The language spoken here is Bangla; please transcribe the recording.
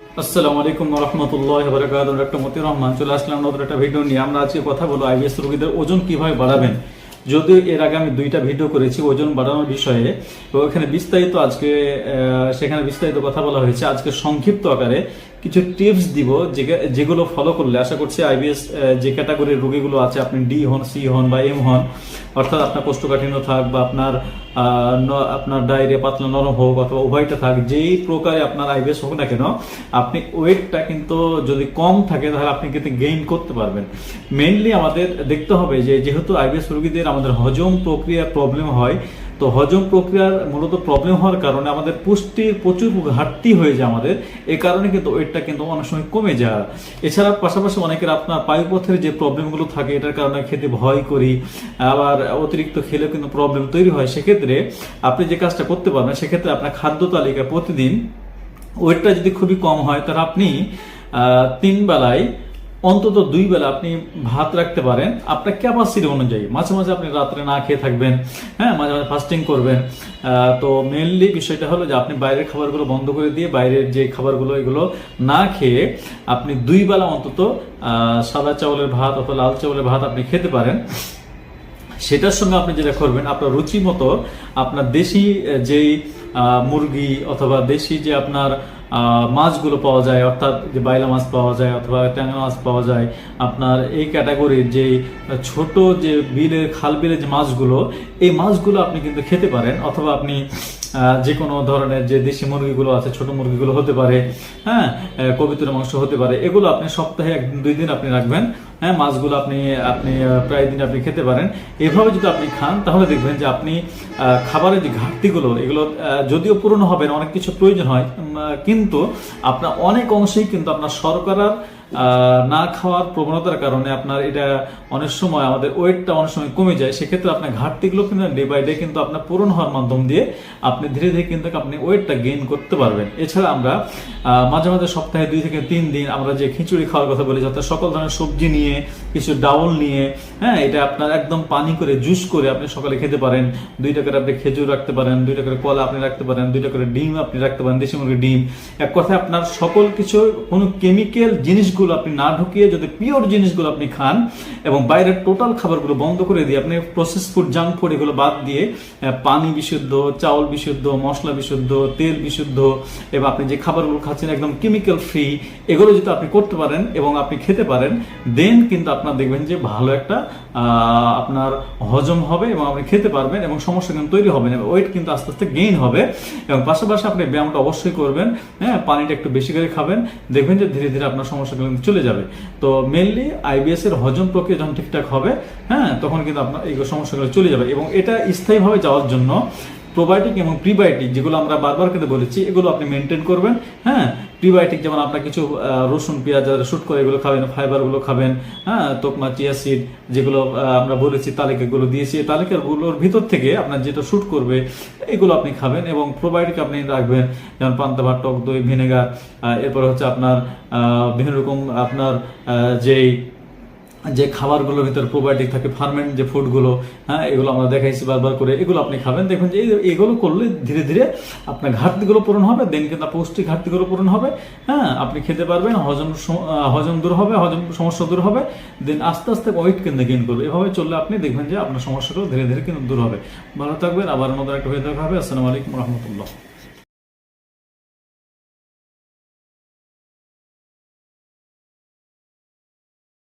আসসালামু আলাইকুম রহমতুল্লাহ বরকাত ডক্টর মতি রহমান, চলে আসলাম নতুন একটা ভিডিও নিয়ে। আমরা আজকে কথা বলব আইবিএস রোগীদের ওজন কীভাবে বাড়াবেন। যদিও এর আগে আমি দুইটা ভিডিও করেছি ওজন বাড়ানোর বিষয়ে। তো এখানে বিস্তারিত আজকে সেখানে বিস্তারিত কথা বলা হয়েছে। আজকে সংক্ষিপ্ত আকারে কিছু টিপস দিব যেগুলো ফলো করলে আশা করছি আইবিএস যে ক্যাটাগরির রোগীগুলো আছে, আপনি ডি হন সি হন বা এম হন, অর্থাৎ আপনার কোষ্ঠকাঠিন্য থাক বা আপনার আপনার ডায়রিয়া পাতলা নরম হোক অথবা উভয়টা থাক, যেই প্রকারে আপনার আইবিএস হোক না কেন, আপনি ওয়েটটা কিন্তু যদি কম থাকে তাহলে আপনি কিন্তু গেইন করতে পারবেন। মেইনলি আমাদের দেখতে হবে যে যেহেতু আইবিএস রোগীদের আমাদের হজম প্রক্রিয়ার প্রবলেম হয় তো হজম প্রক্রিয়ার মূলত প্রবলেম হওয়ার কারণে আমাদের পুষ্টির প্রচুর ঘাটতি হয়ে যায় আমাদের। এই কারণে কিন্তু ওয়েটটা কিন্তু অনেক সময় কমে যায়। এছাড়া পাশাপাশি অনেকের আপনার পায়ুপথের যে প্রবলেমগুলো থাকে, এটার কারণে খেতে ভয় করি, আবার অতিরিক্ত খেলেও কিন্তু প্রবলেম তৈরি হয়। সেক্ষেত্রে আপনি যে কাজটা করতে পারবেন, সেক্ষেত্রে আপনার খাদ্য তালিকা প্রতিদিন ওয়েটটা যদি খুবই কম হয়, তাহলে আপনি তিন বেলায় অন্তত দুই বেলা আপনি ভাত রাখতে পারেন। আপনার ক্যাপাসিটি অনুযায়ী। মাঝে মাঝে আপনি রাত্রে না খেয়ে থাকবেন হ্যাঁ? মাঝে মাঝে ফাস্টিং করবেন। তো মেনলি বিষয়টা হলো যে, আপনি বাইরের খাবারগুলো বন্ধ করে দিয়ে বাইরের যে খাবারগুলো, এগুলো না খেয়ে আপনি দুই বেলা অন্তত সাদা চাউলের ভাত অথবা লাল চাউলের ভাত আপনি খেতে পারেন। সেটার সঙ্গে আপনি যেটা করবেন আপনার রুচি মতো আপনার দেশি যেই মুরগি অথবা দেশি যে আপনার মাছগুলো পাওয়া যায় অর্থাৎ যে বাইলা মাছ পাওয়া যায় অথবা ট্যাংরা মাছ পাওয়া যায় আপনার এই ক্যাটাগরির যে ছোট যে বিলের খাল বিলের যে মাছগুলো এই মাছগুলো আপনি কিন্তু খেতে পারেন। অথবা আপনি যে কোনো ধরনের যে দেশি মুরগিগুলো আছে ছোট মুরগিগুলো হতে পারে হ্যাঁ আহ, কবিতরের মাংস হতে পারে এগুলো আপনি সপ্তাহে একদিন দুই দিন আপনি রাখবেন। হ্যাঁ মাছগুলো আপনি আপনি প্রায় দিন আপনি খেতে পারেন। এভাবে যদি আপনি খান তাহলে দেখবেন যে আপনি খাবারের যে ঘাটতিগুলো এগুলো যদিও পূরণ হবে না, অনেক কিছু প্রয়োজন হয় কিন্তু আপনার অনেক অংশেই কিন্তু আপনার সরকার না খাওয়ার প্রবণতার কারণে আপনার এটা অনেক সময় আমাদের ওয়েটটা অনেক সময় কমে যায়। সেক্ষেত্রে আপনার ঘাটতিগুলো কিন্তু ডে বাই ডে কিন্তু আপনার পূরণ হওয়ার মাধ্যম দিয়ে আপনি ধীরে ধীরে কিন্তু আপনি ওয়েটটা গেইন করতে পারবেন। এছাড়া আমরা মাঝে মাঝে সপ্তাহে দুই থেকে তিন দিন আমরা যে খিচুড়ি খাওয়ার কথা বলি অর্থাৎ সকল ধরনের সবজি নিয়ে, কিছু ডাউল নিয়ে হ্যাঁ এটা আপনার একদম পানি করে জুস করে আপনি সকালে খেতে পারেন। দুই করে আপনি খেজুর রাখতে পারেন, দুই করে কলা আপনি রাখতে পারেন, দুই করে ডিম আপনি রাখতে পারেন, দেশি মুরগির ডিম। এক কথায় আপনার সকল কিছু কোনো কেমিক্যাল জিনিসগুলো আপনি না ঢুকিয়ে যদি পিওর জিনিসগুলো আপনি খান এবং বাইরের টোটাল খাবারগুলো বন্ধ করে দিয়ে আপনি প্রসেস ফুড জাঙ্ক ফুড এগুলো বাদ দিয়ে পানি বিশুদ্ধ, চাউল বিশুদ্ধ, মশলা বিশুদ্ধ, তেল বিশুদ্ধ, এবং আপনি যে খাবারগুলো খাচ্ছেন একদম কেমিক্যাল ফ্রি এগুলো যদি আপনি করতে পারেন এবং আপনি খেতে পারেন দেন কিন্তু আপনার দেখবেন যে ভালো একটা আপনার হজম হবে এবং আপনি খেতে পারবেন এবং সমস্যা কিন্তু তৈরি হবে না। ওয়েট কিন্তু আস্তে আস্তে গেইন হবে এবং পাশাপাশি আপনি ব্যায়ামটা অবশ্যই করবেন হ্যাঁ পানিটা একটু বেশি করে খাবেন, দেখবেন যে ধীরে ধীরে আপনার সমস্যাগুলো চলে যাবে। তো মেনলি আইবিএস এর হজম প্রক্রিয়া যখন ঠিকঠাক হবে হ্যাঁ তখন কিন্তু আপনার এই সমস্যাগুলো চলে যাবে এবং এটা স্থায়ীভাবে যাওয়ার জন্য প্রোবায়োটিক এবং প্রিবায়োটিক যেগুলো আমরা বারবার কিন্তু বলেছি, এগুলো আপনি মেনটেন করবেন। হ্যাঁ প্রিবায়োটিক যেমন আপনার কিছু রসুন, পেঁয়াজ শুট করে এগুলো খাবেন ফাইবারগুলো খাবেন হ্যাঁ তোকমা চিয়া সিড যেগুলো আমরা বলেছি, তালিকাগুলো দিয়েছি, এই তালিকাগুলোর ভিতর থেকে আপনার যেটা শুট করবে, এগুলো আপনি খাবেন এবং প্রোবায়োটিক আপনি রাখবেন, যেমন পান্তা টক দই, ভিনেগার এরপর হচ্ছে আপনার বিভিন্ন রকম আপনার যেই যে খাবারগুলোর ভিতরে প্রোবায়োটিক থাকে ফার্মেন্ট যে ফুডগুলো হ্যাঁ এগুলো আমরা দেখাইছি বারবার করে, এগুলো আপনি খাবেন। দেখুন যে এগুলো করলে ধীরে ধীরে আপনার ঘাটতিগুলো পূরণ হবে, দেন কিন্তু পৌষ্টিক ঘাটতিগুলো পূরণ হবে হ্যাঁ আপনি খেতে পারবেন, হজম হজম দূর হবে, হজম সমস্যা দূর হবে, দেন আস্তে আস্তে ওয়েট কিন্তু গেইন করবে। এভাবে চললে আপনি দেখবেন যে আপনার সমস্যাগুলো ধীরে ধীরে কিন্তু দূর হবে। ভালো থাকবেন, আবার নতুন একটা হয়ে দেখা হবে। আসসালামু আলাইকুম রহমতুল্লাহ।